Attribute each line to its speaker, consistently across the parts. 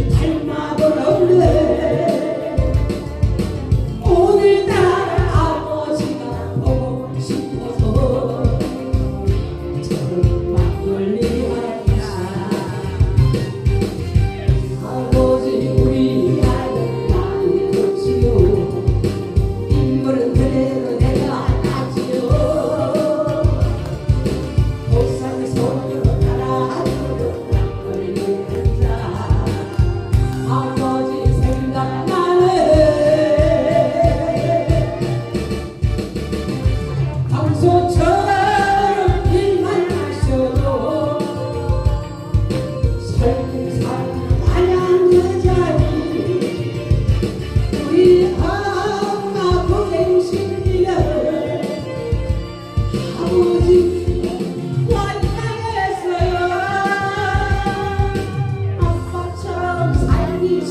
Speaker 1: 그 닮아버렸네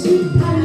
Speaker 1: te